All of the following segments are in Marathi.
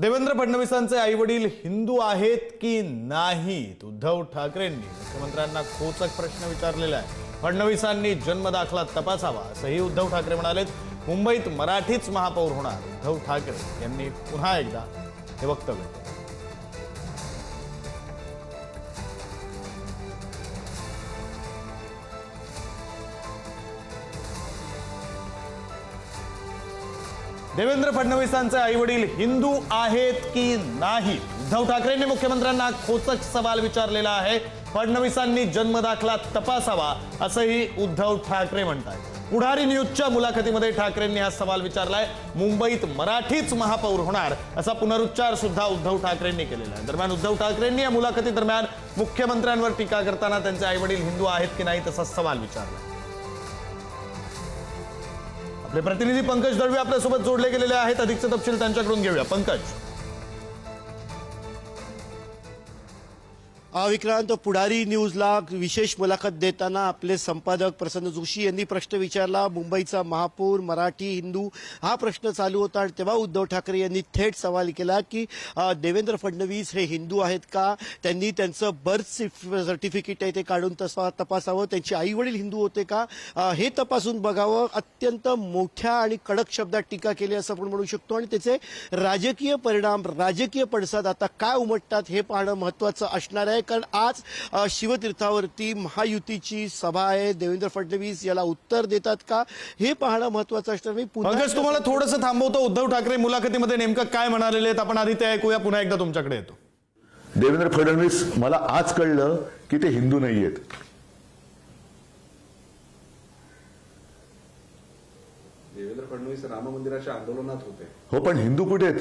देवेंद्र फडणवीसांचे आई वडील हिंदू आहेत की नाहीत उद्धव ठाकरेंनी मुख्यमंत्र्यांना खोचक प्रश्न विचारलेला आहे. फडणवीसांनी जन्मदाखला तपासावा असंही उद्धव ठाकरे म्हणालेत. मुंबईत मराठीच महापौर होणार उद्धव ठाकरे. यांनी पुन्हा एकदा हे वक्तव्य केलं. देवेंद्र फडणवीसांचे आई वडील हिंदू आहेत की नाही? उद्धव ठाकरेंनी मुख्यमंत्र्यांना खोचक सवाल विचारलेला आहे. फडणवीसांनी जन्मदाखला तपासावा असंही उद्धव ठाकरे म्हणतात पुढारी न्यूजच्या मुलाखतीमध्ये ठाकरेंनी हा सवाल विचारलाय. मुंबईत मराठीच महापौर होणार असा पुनरुच्चार सुद्धा उद्धव ठाकरेंनी केलेला आहे. दरम्यान उद्धव ठाकरेंनी या मुलाखती दरम्यान मुख्यमंत्र्यांवर टीका करताना त्यांचे आई वडील हिंदू आहेत की नाही तसा सवाल विचारला आपले प्रतिनिधी पंकज दळवे आपल्यासोबत जोडले गेलेले आहेत. अधिकचे तपशील त्यांच्याकडून घेऊया. पंकज. विक्रांत पुढारी न्यूजला विशेष मुलाखत देताना आपले संपादक प्रसन्न जोशी यांनी प्रश्न विचारला. मुंबईचा महापौर मराठी हिंदू हा प्रश्न चालू होता आणि तेव्हा उद्धव ठाकरे यांनी थेट सवाल केला की देवेंद्र फडणवीस हे हिंदू आहेत का? त्यांनी त्यांचं बर्थ सर्टिफिकेट आहे ते काढून तसा तपासावं. त्यांचे आई वडील हिंदू होते का? हे तपासून बघावं. अत्यंत मोठ्या आणि कडक शब्दात टीका केली असं आपण म्हणू शकतो. आणि त्याचे राजकीय परिणाम राजकीय पडसाद आता काय उमटतात हे पाहणं महत्वाचं असणार आहे. कारण आज शिवतीर्थावरती महायुतीची सभा आहे. देवेंद्र फडणवीस याला उत्तर देतात का? हे पाहणं महत्वाचं असणार. मी पुन्हा पंकज तुम्हाला थोडंसं थांबवतो. उद्धव ठाकरे मुलाखतीमध्ये नेमकं काय म्हणालेले आहेत? आपण आधी ते ऐकूया. पुन्हा एकदा तुमच्याकडे येतो. देवेंद्र फडणवीस मला आज कळलं की ते हिंदू नाही आहेत. देवेंद्र फडणवीस राम मंदिराच्या आंदोलनात होते. हो पण हिंदू कुठे आहेत?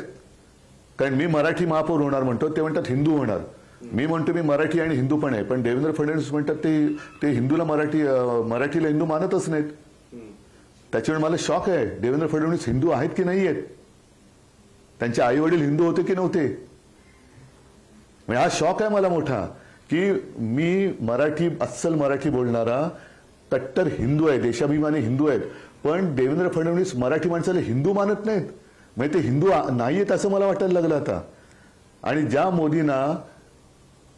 कारण मी मराठी महापौर होणार म्हणतो. ते म्हणतात हिंदू होणार. मी म्हणतो मी मराठी आणि हिंदू पण आहे पण देवेंद्र फडणवीस म्हणतात ते ते हिंदूला मराठी मराठीला हिंदू मानतच नाहीत. त्याच्यामुळे मला शॉक आहे देवेंद्र फडणवीस हिंदू आहेत की नाही आहेत? त्यांचे आई वडील हिंदू होते की नव्हते? म्हणजे हा शॉक आहे मला मोठा की मी मराठी अस्सल मराठी बोलणारा कट्टर हिंदू आहे देशाभिमानी हिंदू आहेत पण देवेंद्र फडणवीस मराठी माणसाला हिंदू मानत नाहीत. म्हणजे ते हिंदू नाही आहेत असं मला वाटायला लागलं आता. आणि ज्या मोदींना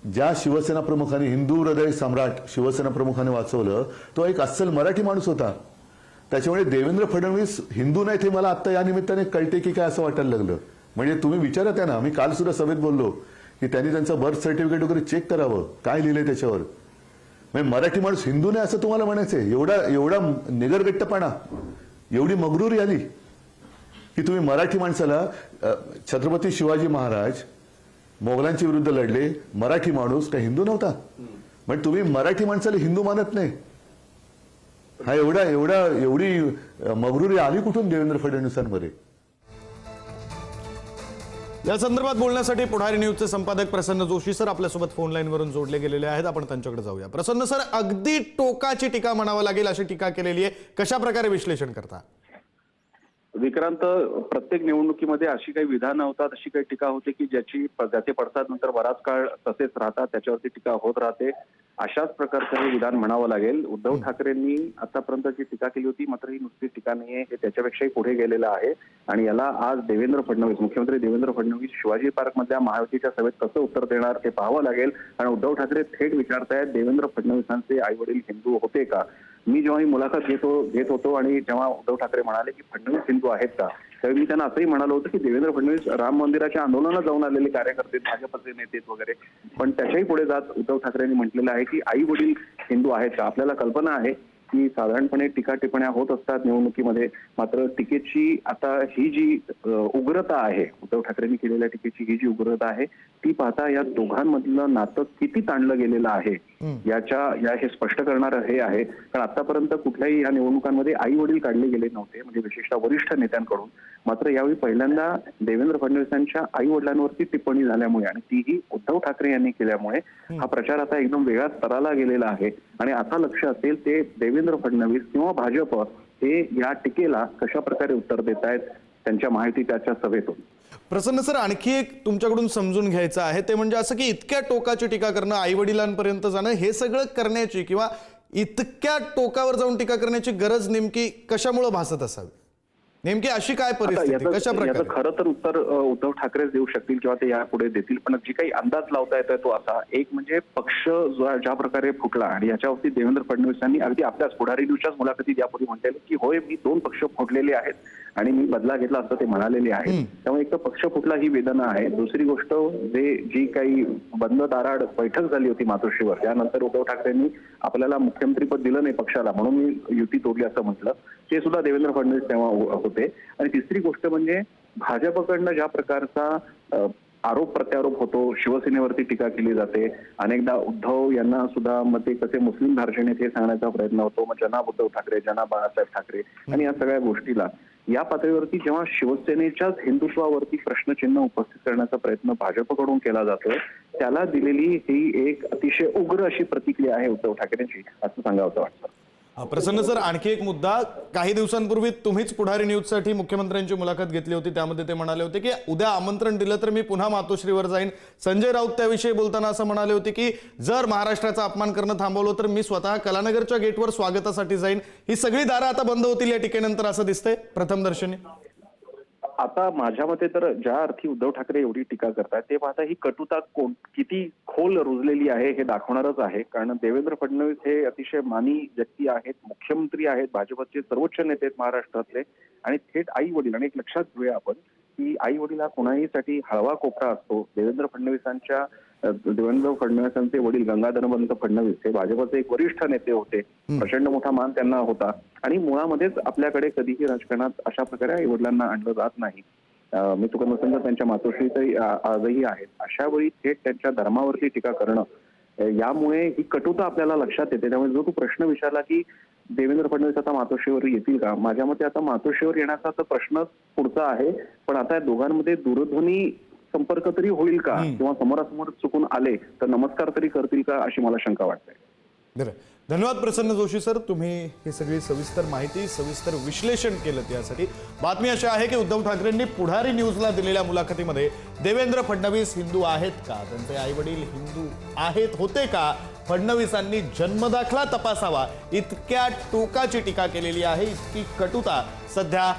ज्या शिवसेना प्रमुखांनी हिंदू हृदय सम्राट शिवसेना प्रमुखाने वाचवलं तो एक अस्सल मराठी माणूस होता. त्याच्यामुळे देवेंद्र फडणवीस हिंदू नाहीत हे मला आता या निमित्ताने कळते की काय असं वाटायला लागलं. म्हणजे तुम्ही विचारा त्यांना. मी काल सुद्धा सभेत बोललो की त्यांनी त्यांचं बर्थ सर्टिफिकेट वगैरे चेक करावं. काय लिहिलंय त्याच्यावर? म्हणजे मराठी माणूस हिंदू नाही असं तुम्हाला म्हणायचंय? एवढा एवढा निगरगट्टपणा. एवढी मगरूरी आली की तुम्ही मराठी माणसाला छत्रपती शिवाजी महाराज मोगलांच्या विरुद्ध लढले मराठी माणूस का हिंदू नव्हता? म्हणजे तुम्ही मराठी माणसाला हिंदू मानत नाही. हा एवढा एवढा एवढी मगरुरी मगरूरी आली कुठून देवेंद्र फडणवीसांमध्ये? या संदर्भात बोलण्यासाठी पुढारी न्यूजचे संपादक प्रसन्न जोशी सर आपल्यासोबत फोन लाईनवरून जोडले गेलेले आहेत. आपण त्यांच्याकडे जाऊया. प्रसन्न सर अगदी टोकाची टीका म्हणावं लागेल अशी टीका केलेली आहे. कशा प्रकारे विश्लेषण करता? विक्रांत प्रत्येक निवडणुकीमध्ये अशी काही विधानं होतात अशी काही टीका होते की ज्याची ज्याचे पडसाद नंतर बराच काळ तसेच राहतात त्याच्यावरती टीका होत राहते. अशाच प्रकारचं हे विधान म्हणावं लागेल. उद्धव ठाकरेंनी आतापर्यंत जी टीका केली होती मात्र ही नुसती टीका नाहीये हे त्याच्यापेक्षाही पुढे गेलेलं आहे. आणि याला आज देवेंद्र फडणवीस मुख्यमंत्री देवेंद्र फडणवीस शिवाजी पार्क मधल्या महायुतीच्या सभेत कसं उत्तर देणार ते पाहावं लागेल. आणि उद्धव ठाकरे थेट विचारतायत देवेंद्र फडणवीसांचे आई वडील हिंदू होते का? मी जेव्हा ही मुलाखत घेतो हो-, घेत होतो आणि जेव्हा उद्धव ठाकरे म्हणाले की फडणवीस हिंदू आहेत का? त्यावेळी मी त्यांना असंही म्हणालो होतो की देवेंद्र फडणवीस राम मंदिराच्या आंदोलनात जाऊन आलेले कार्यकर्ते भाजपचे नेते वगैरे पण त्याच्याही पुढे जात उद्धव ठाकरेंनी म्हटलेलं आहे की आई वडील हिंदू आहेत का? आपल्याला कल्पना आहे की साधारणपणे टीका टिप्पण्या होत असतात निवडणुकीमध्ये मात्र टीकेची आता ही जी उग्रता आहे उद्धव ठाकरेंनी केलेल्या टीकेची ही जी उग्रता आहे ती पाहता या दोघांमधलं नातं किती ताणलं गेलेलं आहे? याच्या या हे स्पष्ट करणारं हे आहे. कारण आतापर्यंत कुठल्याही या निवडणुकांमध्ये आई वडील काढले गेले नव्हते म्हणजे विशेषतः वरिष्ठ नेत्यांकडून. मात्र यावेळी पहिल्यांदा देवेंद्र फडणवीसांच्या आई वडिलांवरती टिप्पणी झाल्यामुळे आणि तीही उद्धव ठाकरे यांनी केल्यामुळे हा प्रचार आता एकदम वेगळ्या स्तराला गेलेला आहे. आणि आता लक्ष असेल ते देवेंद्र फडणवीस किंवा भाजप हे या टीकेला कशा प्रकारे उत्तर देत आहेत त्यांच्या माहिती त्याच्या सभेतून. प्रसन्न सर आणखी एक तुमच्याकडून समजून घ्यायचं आहे. ते म्हणजे असं की इतक्या टोकाची टीका करणं आई वडिलांपर्यंत जाणं हे सगळं करण्याची किंवा इतक्या टोकावर जाऊन टीका करण्याची गरज नेमकी कशामुळे भासत असावी? नेमकी अशी काय परिस्थिती? कशा प्रकारे? खरं तर उत्तर उद्धव ठाकरेच देऊ शकतील किंवा ते यापुढे देतील पण जी काही अंदाज लावता येतोय तो असा. एक म्हणजे पक्ष जो आहे, ज्या प्रकारे फुटला आणि याच्यावरती देवेंद्र फडणवीसांनी अगदी आपल्याच पुढारी न्यूजच्याच मुलाखतीत यापूर्वी म्हटलेलं की होय मी दोन पक्ष फुटलेले आहेत आणि मी बदला घेतला असं ते म्हणालेले आहेत. त्यामुळे एक तर पक्ष फुटला ही वेदना आहे. दुसरी गोष्ट जे जी काही बंद दाराड बैठक झाली होती मातोश्रीवर त्यानंतर उद्धव ठाकरेंनी आपल्याला मुख्यमंत्रीपद दिलं नाही पक्षाला म्हणून मी युती तोडली असं म्हटलं. ते सुद्धा देवेंद्र फडणवीस तेव्हा हो- होते. आणि तिसरी गोष्ट म्हणजे भाजपकडनं ज्या प्रकारचा आरोप प्रत्यारोप होतो शिवसेनेवरती टीका केली जाते. अनेकदा उद्धव यांना सुद्धा मग ते कसे मुस्लिम धार्जिण हे सांगण्याचा प्रयत्न होतो. मग जनाब उद्धव ठाकरे जनाब बाळासाहेब ठाकरे आणि या सगळ्या गोष्टीला. या पातळीवरती जेव्हा शिवसेनेच्याच हिंदुत्वावरती प्रश्नचिन्ह उपस्थित करण्याचा प्रयत्न भाजपकडून केला जातोय त्याला दिलेली ही एक अतिशय उग्र अशी प्रतिक्रिया आहे उद्धव ठाकरेंची असं सांगावं वाटतं. प्रसन्न सर आणखी एक मुद्दा. काही दिवसांपूर्वी तुम्हीच पुढारी न्यूजसाठी मुख्यमंत्र्यांची मुलाखत घेतली होती. त्यामध्ये ते म्हणाले होते की उद्या आमंत्रण दिलं तर मी पुन्हा मातोश्रीवर जाईन. संजय राऊत त्याविषयी बोलताना असं म्हणाले होते की जर महाराष्ट्राचा अपमान करणं थांबवलं तर मी स्वतः कलानगरच्या गेटवर स्वागतासाठी जाईन. ही सगळी दारं आता बंद होतील या टीकेनंतर असं दिसतंय. प्रथमदर्शनी आता माझ्या मते तर ज्या अर्थी उद्धव ठाकरे एवढी टीका करतात ते पाहता ही कटुता कोण किती खोल रुजलेली आहे हे दाखवणारच आहे. कारण देवेंद्र फडणवीस हे अतिशय मानी व्यक्ती आहेत मुख्यमंत्री आहेत भाजपचे सर्वोच्च नेते आहेत महाराष्ट्रातले. आणि थेट आई वडील आणि एक लक्षात घेऊया आपण की आई वडील हा कोणाहीसाठी हळवा कोपरा असतो देवेंद्र फडणवीसांच्या देवेंद्र फडणवीसांचे वडील गंगाधरवंत फडणवीस हे भाजपचे एक वरिष्ठ नेते होते. प्रचंड मोठा मान त्यांना होता. आणि मुळामध्येच आपल्याकडे कधीही राजकारणात अशा प्रकारे आई वडिलांना आणलं जात नाही. मी चुकत नसेल तर त्यांच्या मातोश्रीतही आ- आजही आहेत. अशा वेळी थेट त्यांच्या धर्मावरती टीका करणं यामुळे ही कटुता आपल्याला लक्षात येते. त्यामुळे जो तू प्रश्न विचारला की देवेंद्र फडणवीस आता मातोश्रीवर येतील का? माझ्या मते आता मातोश्रीवर येण्याचा तर प्रश्न पुढचा आहे. पण आता या दोघांमध्ये दूरध्वनी संपर्क तरी होईल का? किंवा समोरासमोर चुकून आले तर नमस्कार तरी करतील का अशी मला शंका वाटते. धन्यवाद प्रसन्न जोशी सर. तुम्ही ही सगळी सविस्तर माहिती सविस्तर विश्लेषण केलं यासाठी बातमी अशी आहे की उद्धव ठाकरेंनी पुढारी न्यूजला दिलेल्या मुलाखतीमध्ये देवेंद्र फडणवीस हिंदू आहेत का? त्यांचे आई वडील हिंदू आहेत होते का? फडणवीसांनी जन्मदाखला तपासावा. इतक्या टोकाची टीका केलेली आहे इतकी कटुता. सध्या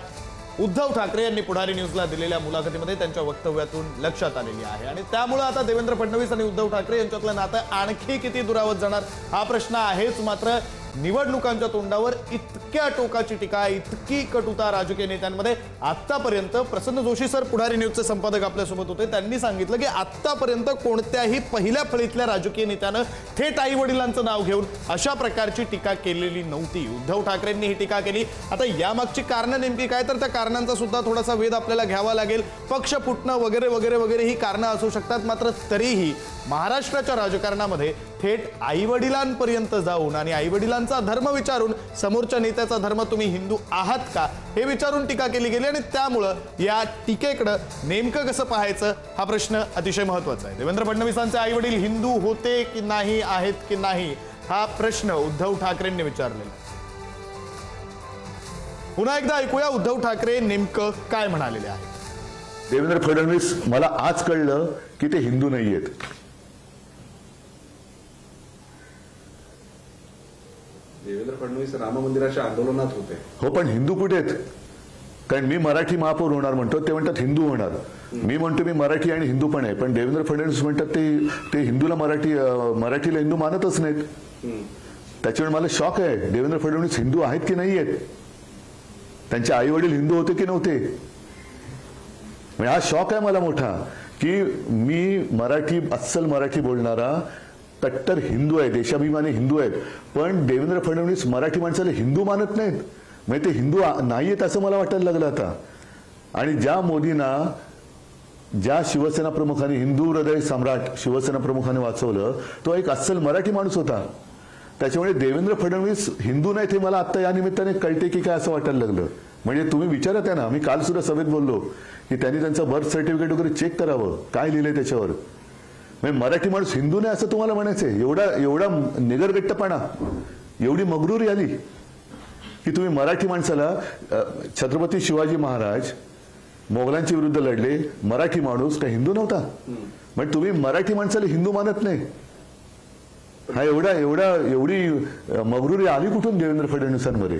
उद्धव ठाकरे यांनी पुढारी न्यूजला दिलेल्या मुलाखतीमध्ये त्यांच्या वक्तव्यातून लक्षात आलेली आहे. आणि त्यामुळे आता देवेंद्र फडणवीस आणि उद्धव ठाकरे यांच्यातलं नातं आणखी किती दुरावत जाणार हा प्रश्न आहेच. मात्र निवडणुकांच्या तोंडावर इतक्या टोकाची टीका इतकी कटुता राजकीय नेत्यांमध्ये आतापर्यंत प्रसन्न जोशी सर पुढारी न्यूजचे संपादक आपल्यासोबत होते. त्यांनी सांगितलं की आतापर्यंत कोणत्याही पहिल्या फळीतल्या राजकीय नेत्यानं थेट आई वडिलांचं नाव घेऊन अशा प्रकारची टीका केलेली नव्हती. उद्धव ठाकरेंनी ही टीका केली. आता यामागची कारणं नेमकी काय? तर त्या कारणांचा सुद्धा थोडासा वेध आपल्याला घ्यावा लागेल. पक्ष फुटणं वगैरे वगैरे वगैरे ही कारणं असू शकतात. मात्र तरीही महाराष्ट्राच्या राजकारणामध्ये थेट आई वडिलांपर्यंत जाऊन आणि आई वडिलांचा धर्म विचारून समोरच्या नेत्याचा धर्म तुम्ही हिंदू आहात का हे विचारून टीका केली गेली आणि त्यामुळं या टीकेकडं नेमकं कसं पाहायचं हा प्रश्न अतिशय महत्त्वाचा आहे. देवेंद्र फडणवीसांचे आई वडील हिंदू होते की नाही आहेत की नाही हा प्रश्न उद्धव ठाकरेंनी विचारलेला पुन्हा एकदा ऐकूया उद्धव ठाकरे नेमकं काय म्हणालेले आहे देवेंद्र फडणवीस मला आज कळलं की ते हिंदू नाही आहेत देवेंद्र फडणवीस राम मंदिराच्या आंदोलनात होते. हो पण हिंदू कुठे आहेत? कारण मी मराठी महापौर होणार म्हणतो ते म्हणतात हिंदू होणार. मी म्हणतो मी मराठी आणि हिंदू पण आहे पण देवेंद्र फडणवीस म्हणतात ते ते हिंदूला मराठी मराठीला हिंदू मानतच नाहीत. त्याच्यामुळे मला शॉक आहे देवेंद्र फडणवीस हिंदू आहेत की नाही आहेत? त्यांचे आई वडील हिंदू होते की नव्हते? म्हणजे हा शॉक आहे मला मोठा की मी मराठी अस्सल मराठी बोलणारा कट्टर हिंदू आहे देशाभिमानी हिंदू आहेत. पण देवेंद्र फडणवीस मराठी माणसाला हिंदू मानत नाहीत. म्हणजे ते हिंदू नाही आहेत असं मला वाटायला लागलं आता. आणि ज्या मोदींना ज्या शिवसेना प्रमुखाने हिंदू हृदय सम्राट शिवसेना प्रमुखाने वाचवलं तो एक अस्सल मराठी माणूस होता. त्याच्यामुळे देवेंद्र फडणवीस हिंदू नाहीत हे मला आता या निमित्ताने कळते की काय असं वाटायला लागलं. म्हणजे तुम्ही विचारत आहे ना मी काल सुद्धा सभेत बोललो की त्यांनी त्यांचं बर्थ सर्टिफिकेट वगैरे चेक करावं. काय लिहिलंय त्याच्यावर? म्हणजे मराठी माणूस हिंदू नाही असं तुम्हाला म्हणायचं आहे एवढा एवढा निगरगट्टपणा एवढी मगरूरी आली की तुम्ही मराठी माणसाला छत्रपती शिवाजी महाराज मोगलांच्या विरुद्ध लढले मराठी माणूस का हिंदू नव्हता? म्हणजे तुम्ही मराठी माणसाला हिंदू मानत नाही. हा एवढा एवढा एवढी मगरूरी मगरुरी आली कुठून देवेंद्र फडणवीसांमध्ये?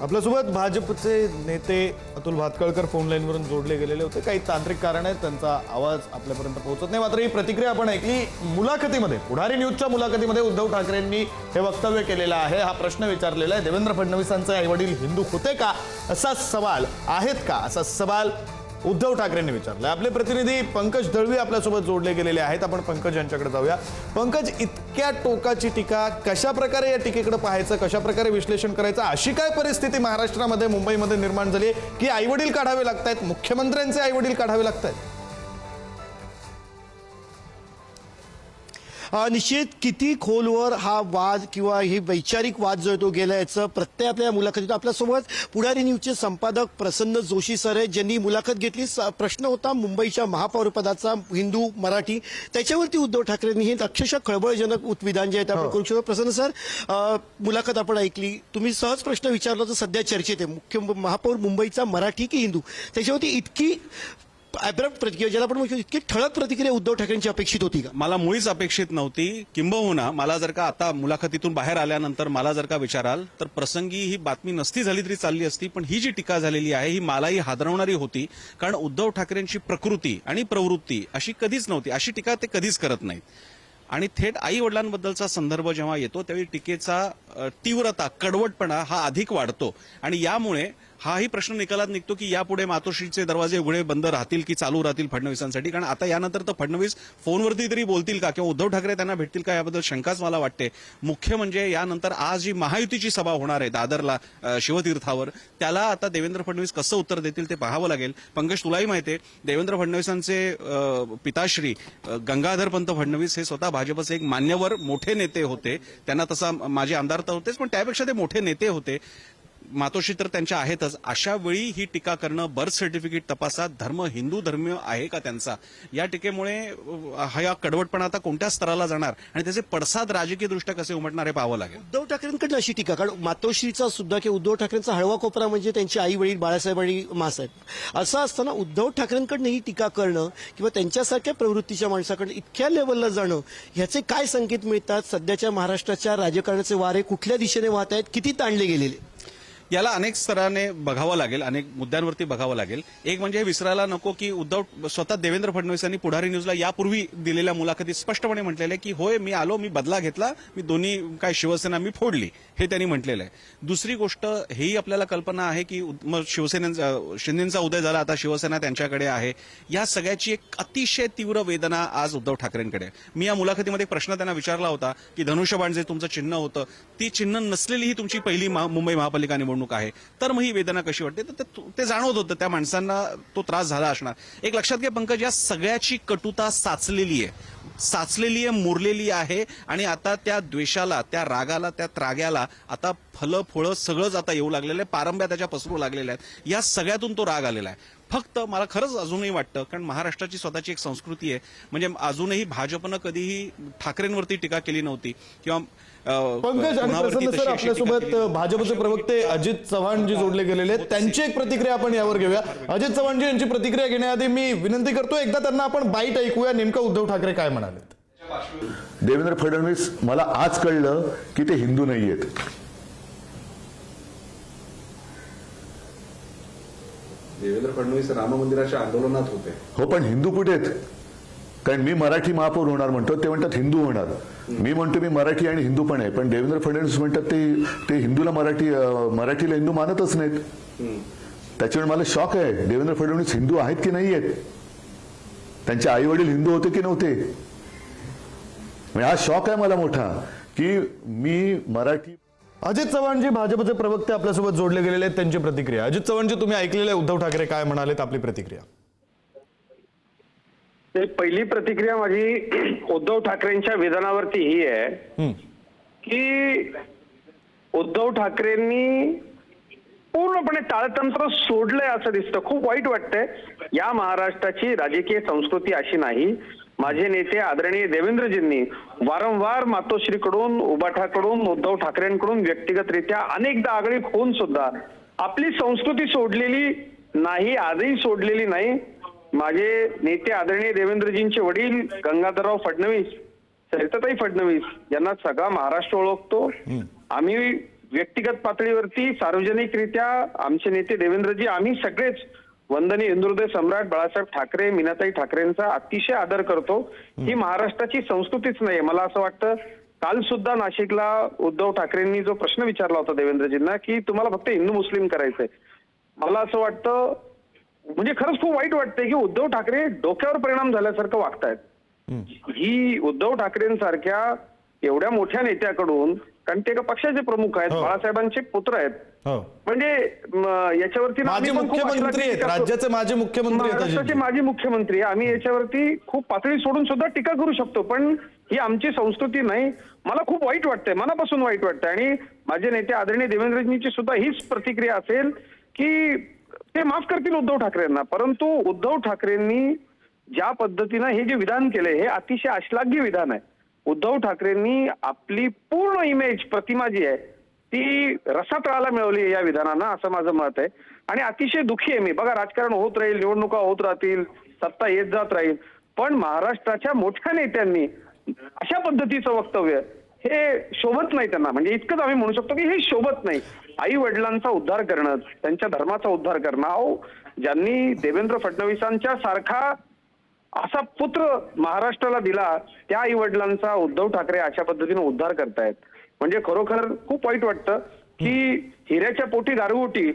आपल्यासोबत भाजपचे नेते अतुल भातकळकर फोन लाईनवरून जोडले गेलेले होते. काही तांत्रिक कारण आहेत त्यांचा आवाज आपल्यापर्यंत पोहोचत नाही. मात्र ही प्रतिक्रिया आपण ऐकली मुलाखतीमध्ये. पुढारी न्यूजच्या मुलाखतीमध्ये उद्धव ठाकरेंनी हे वक्तव्य केलेलं आहे. हा प्रश्न विचारलेला आहे. देवेंद्र फडणवीसांचे आईवडील हिंदू होते का? असा सवाल आहेत का? असा सवाल उद्धव ठाकरेंनी विचारलं. आपले प्रतिनिधी पंकज दळवी आपल्यासोबत जोडले गेलेले आहेत. आपण पंकज यांच्याकडे जाऊया. पंकज इतक्या टोकाची टीका कशा प्रकारे या टीकेकडे पाहायचं कशा प्रकारे विश्लेषण करायचं अशी काय परिस्थिती महाराष्ट्रामध्ये मुंबईमध्ये निर्माण झाली की आईवडील काढावे लागतायत मुख्यमंत्र्यांचे आईवडील काढावे लागतायत? आहेत निश्चित किती खोलवर हा वाद किंवा ही वैचारिक वाद जो आहे तो गेला याचं प्रत्येक आपल्या मुलाखतीत आपल्यासोबत पुढारी न्यूजचे संपादक प्रसन्न जोशी सर आहेत ज्यांनी मुलाखत घेतली. प्रश्न होता मुंबईच्या महापौरपदाचा हिंदू मराठी. त्याच्यावरती उद्धव ठाकरेंनी हे अक्षरशः खळबळजनक विधान जे आहे ते आपण करू शकतो प्रसन्न सर मुलाखत आपण ऐकली. तुम्ही सहज प्रश्न विचारला तर सध्या चर्चेत आहे. मुख्य महापौर मुंबईचा मराठी की हिंदू? त्याच्यावरती इतकी प्रतिक्रिया ज्याला आपण म्हणू इतकी ठळक प्रतिक्रिया उद्धव ठाकरेंची अपेक्षित होती का? मला मुळीच अपेक्षित नव्हती. किंबहुना हो मला जर का आता मुलाखतीतून बाहेर आल्यानंतर मला जर का विचाराल तर प्रसंगी ही बातमी नसती झाली तरी चालली असती पण ही जी टीका झालेली आहे ही मलाही हादरवणारी होती कारण उद्धव ठाकरेंची प्रकृती आणि प्रवृत्ती अशी कधीच नव्हती. अशी टीका ते कधीच करत नाहीत. आणि थेट आई वडिलांबद्दलचा संदर्भ जेव्हा येतो त्यावेळी टीकेचा तीव्रता कडवटपणा हा अधिक वाढतो. आणि यामुळे हाही प्रश्न निकालात निघतो की यापुढे मातोश्रीचे दरवाजे उघडे बंद राहतील की चालू राहतील फडणवीसांसाठी? कारण आता यानंतर तर फडणवीस फोनवरती तरी बोलतील का? किंवा उद्धव ठाकरे त्यांना भेटतील का? याबद्दल शंकाच मला वाटते. मुख्य म्हणजे यानंतर आज जी महायुतीची सभा होणार आहे दादरला शिवतीर्थावर त्याला आता देवेंद्र फडणवीस कसं उत्तर देतील ते पाहावं लागेल. पंकज तुलाही माहिती आहे देवेंद्र फडणवीसांचे पिताश्री गंगाधरपंत फडणवीस हे स्वतः भाजपचे एक मान्यवर मोठे नेते होते. त्यांना तसा माझे आमदार तर होतेच पण त्यापेक्षा ते मोठे नेते होते. मातोश्री तर त्यांच्या आहेतच. अशा वेळी ही टीका करणं बर्थ सर्टिफिकेट तपासात धर्म हिंदू धर्मीय आहे का त्यांचा? या टीकेमुळे हा कडवटपणा आता कोणत्या स्तराला जाणार? आणि त्याचे पडसाद राजकीय दृष्ट्या कसे उमटणार हे पाहावं लागेल? उद्धव ठाकरेंकडनं अशी टीका कारण मातोश्रीचा सुद्धा किंवा उद्धव ठाकरेंचा हळवा कोपरा म्हणजे त्यांची आई वडील बाळासाहेब आणि मासाहेब. असं असताना उद्धव ठाकरेंकडनं ही टीका करणं किंवा त्यांच्यासारख्या प्रवृत्तीच्या माणसाकडनं इतक्या लेवलला जाणं ह्याचे काय संकेत मिळतात? सध्याच्या महाराष्ट्राच्या राजकारणाचे वारे कुठल्या दिशेने वाहत आहेत किती ताणले गेलेले? याला अनेक स्तराने बघावं लागेल अनेक मुद्द्यांवरती बघावं लागेल. एक म्हणजे विसरायला नको की उद्धव स्वतः देवेंद्र फडणवीस यांनी पुढारी न्यूजला यापूर्वी दिलेल्या मुलाखतीत स्पष्टपणे म्हटलेलं आहे की होय मी आलो मी बदला घेतला मी दोन्ही काय शिवसेना मी फोडली हे त्यांनी म्हटलेलं आहे. दुसरी गोष्ट हेही आपल्याला कल्पना आहे की उद- मग शिवसेनेचा शिंदेचा उदय झाला आता शिवसेना त्यांच्याकडे आहे. या सगळ्याची एक अतिशय तीव्र वेदना आज उद्धव ठाकरेंकडे मी या मुलाखतीमध्ये प्रश्न त्यांना विचारला होता की धनुष्यबाण जे तुमचं चिन्ह होतं. ती चिन्ह नसलेली ही तुमची पहिली मुंबई महापालिका निवडणूक आहे. तर मग ही वेदना कशी वाटते? तर ते- ते जाणवत होतं. त्या माणसांना तो त्रास झाला असणार. एक लक्षात घ्या पंकज या सगळ्याची कटुता साचलेली आहे. साचलेली आहे मुरलेली आहे. आणि आता त्या द्वेषाला त्या रागाला त्या त्राग्याला आता फलं फळं सगळंच आता येऊ लागलेलं आहे. पारंब्या त्याच्या पसरू लागलेल्या आहेत. या सगळ्यातून तो राग आलेला आहे. फक्त मला खरंच अजूनही वाटतं कारण महाराष्ट्राची स्वतःची एक संस्कृती आहे. म्हणजे अजूनही भाजपनं कधीही ठाकरेंवरती टीका केली नव्हती. किंवा पंकज आणि प्रसन्न सर आपल्यासोबत. भाजपचे प्रवक्ते अजित चव्हाण जी जोडले गेलेले आहेत. त्यांची एक प्रतिक्रिया आपण यावर घेऊया. अजित चव्हाणजी यांची प्रतिक्रिया घेण्याआधी मी विनंती करतो एकदा त्यांना आपण बाईट ऐकूया. नेमकं उद्धव ठाकरे काय म्हणालेत? देवेंद्र फडणवीस मला आज कळलं की ते हिंदू नाही आहेत देवेंद्र फडणवीस राम मंदिराच्या आंदोलनात होते. हो पण हिंदू कुठे आहेत कारण मी मराठी महापौर होणार म्हणतो ते म्हणतात हिंदू होणार. मी म्हणतो मी मराठी आणि हिंदू पण आहे पण देवेंद्र फडणवीस म्हणतात ते ते हिंदूला मराठी मराठीला हिंदू मानतच नाहीत. त्याच्यामुळे मला शॉक आहे. देवेंद्र फडणवीस हिंदू आहेत की नाही आहेत? त्यांचे आई वडील हिंदू होते की नव्हते? म्हणजे हा शॉक आहे मला मोठा की मी मराठी अजित चव्हाण जे भाजपचे प्रवक्ते आपल्यासोबत जोडले गेलेले आहेत त्यांची प्रतिक्रिया. अजित चव्हाणजी तुम्ही ऐकलेले उद्धव ठाकरे काय म्हणालेत आपली प्रतिक्रिया? पहिली प्रतिक्रिया माझी उद्धव ठाकरेंच्या विधानावरती ही आहे. की उद्धव ठाकरेंनी पूर्णपणे ताळतंत्र सोडलंय असं दिसतं. खूप वाईट वाटतंय. या महाराष्ट्राची राजकीय संस्कृती अशी नाही. माझे नेते आदरणीय देवेंद्रजींनी वारंवार मातोश्रीकडून उबाठाकडून उद्धव ठाकरेंकडून व्यक्तिगतरित्या अनेकदा आगळीक होऊन सुद्धा आपली संस्कृती सोडलेली नाही आजही सोडलेली नाही. माझे नेते आदरणीय देवेंद्रजींचे वडील गंगाधरराव फडणवीस सरिताताई फडणवीस यांना सगळा महाराष्ट्र ओळखतो. आम्ही व्यक्तिगत पातळीवरती सार्वजनिकरित्या आमचे नेते देवेंद्रजी आम्ही सगळेच वंदनीय हिंदुहृदय सम्राट बाळासाहेब ठाकरे मीनाताई ठाकरेंचा अतिशय आदर करतो. ही महाराष्ट्राची संस्कृतीच नाही मला असं वाटतं. काल सुद्धा नाशिकला उद्धव ठाकरेंनी जो प्रश्न विचारला होता देवेंद्रजींना की तुम्हाला फक्त हिंदू मुस्लिम करायचंय. मला असं वाटतं म्हणजे खरंच खूप वाईट वाटतंय की उद्धव ठाकरे डोक्यावर परिणाम झाल्यासारखं वागतायत. ही उद्धव ठाकरेंसारख्या एवढ्या मोठ्या नेत्याकडून कारण ते एका पक्षाचे प्रमुख आहेत हो. बाळासाहेबांचे पुत्र आहेत. हो. म्हणजे याच्यावरती माजी मुख्यमंत्री राज्याचे माजी मुख्यमंत्री महाराष्ट्राचे. माजी मुख्यमंत्री. आम्ही याच्यावरती खूप पातळी सोडून सुद्धा टीका करू शकतो पण ही आमची संस्कृती नाही. मला खूप वाईट वाटतंय मनापासून वाईट वाटतंय. आणि माझे नेते आदरणीय देवेंद्रजींची सुद्धा हीच प्रतिक्रिया असेल की ते माफ करतील उद्धव ठाकरेंना. परंतु उद्धव ठाकरेंनी ज्या पद्धतीनं हे जे विधान केले हे अतिशय अश्लाघ्य विधान आहे. उद्धव ठाकरेंनी आपली पूर्ण इमेज प्रतिमा जी आहे ती रसातळाला मिळवली आहे या विधानानं असं माझं मत आहे. आणि अतिशय दुःखी आहे मी. बघा राजकारण होत राहील निवडणुका होत राहतील सत्ता येत जात राहील. पण महाराष्ट्राच्या मोठ्या नेत्यांनी अशा पद्धतीचं वक्तव्य हे शोभत नाही त्यांना. म्हणजे इतकंच आम्ही म्हणू शकतो की हे शोभत नाही. आई वडिलांचा उद्धार करणं त्यांच्या धर्माचा उद्धार करणं. अहो ज्यांनी देवेंद्र फडणवीसांच्या सारखा असा पुत्र महाराष्ट्राला दिला त्या आई वडिलांचा उद्धव ठाकरे अशा पद्धतीने उद्धार करतायत. म्हणजे खरोखर खूप वाईट वाटतं की हिऱ्याच्या पोटी गारगोटी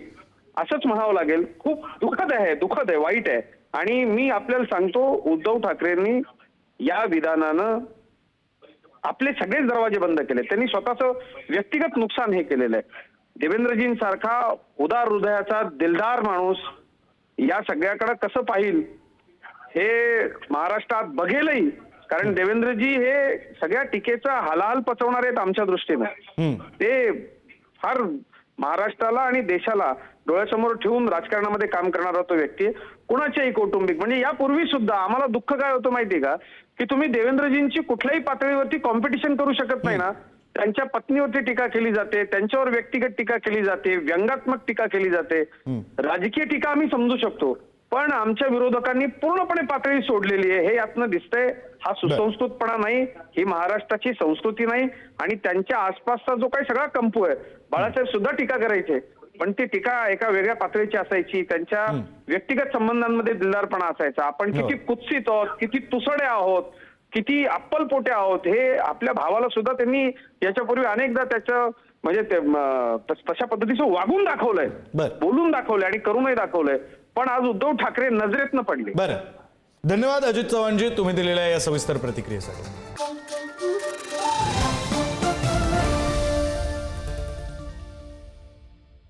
असंच म्हणावं लागेल. खूप दुःखद आहे दुःखद आहे वाईट आहे. आणि मी आपल्याला सांगतो उद्धव ठाकरेंनी या विधानानं आपले सगळेच दरवाजे बंद केले त्यांनी स्वतःचं व्यक्तिगत नुकसान हे केलेलं आहे. देवेंद्रजींसारखा उदार हृदयाचा दिलदार माणूस या सगळ्याकडे कसं पाहिल हे महाराष्ट्रात बघेलही. कारण देवेंद्रजी हे सगळ्या टीकेचा हलाल पचवणार आहेत आमच्या दृष्टीनं. ते फार महाराष्ट्राला आणि देशाला डोळ्यासमोर ठेवून राजकारणामध्ये काम करणारा तो व्यक्ती. कुणाच्याही कौटुंबिक म्हणजे यापूर्वी सुद्धा आम्हाला दुःख काय होतं माहितीये का? की तुम्ही देवेंद्रजींची कुठल्याही पातळीवरती कॉम्पिटिशन करू शकत नाही ना. त्यांच्या पत्नीवरती टीका केली जाते त्यांच्यावर व्यक्तिगत टीका केली जाते व्यंगात्मक टीका केली जाते. राजकीय टीका आम्ही समजू शकतो पण आमच्या विरोधकांनी पूर्णपणे पातळी सोडलेली आहे हे यातनं दिसतंय. हा सुसंस्कृतपणा नाही ही महाराष्ट्राची संस्कृती नाही आणि त्यांच्या आसपासचा जो काही सगळा कंपू आहे बाळासाहेब सुद्धा टीका करायचे. पण ती टीका एका वेगळ्या पातळीची असायची त्यांच्या व्यक्तिगत संबंधांमध्ये दिलदारपणा असायचा. आपण किती कुत्सित आहोत किती तुसडे आहोत किती अप्पलपोटे आहोत हे आपल्या भावाला सुद्धा त्यांनी याच्यापूर्वी अनेकदा त्याचं म्हणजे ते तशा पद्धतीचं वागून दाखवलंय. बोलून दाखवलंय आणि करूनही दाखवलंय. पण आज उद्धव ठाकरे नजरेतनं पडले. बरं. धन्यवाद अजित चव्हाणजी तुम्ही दिलेल्या या सविस्तर प्रतिक्रियेसाठी.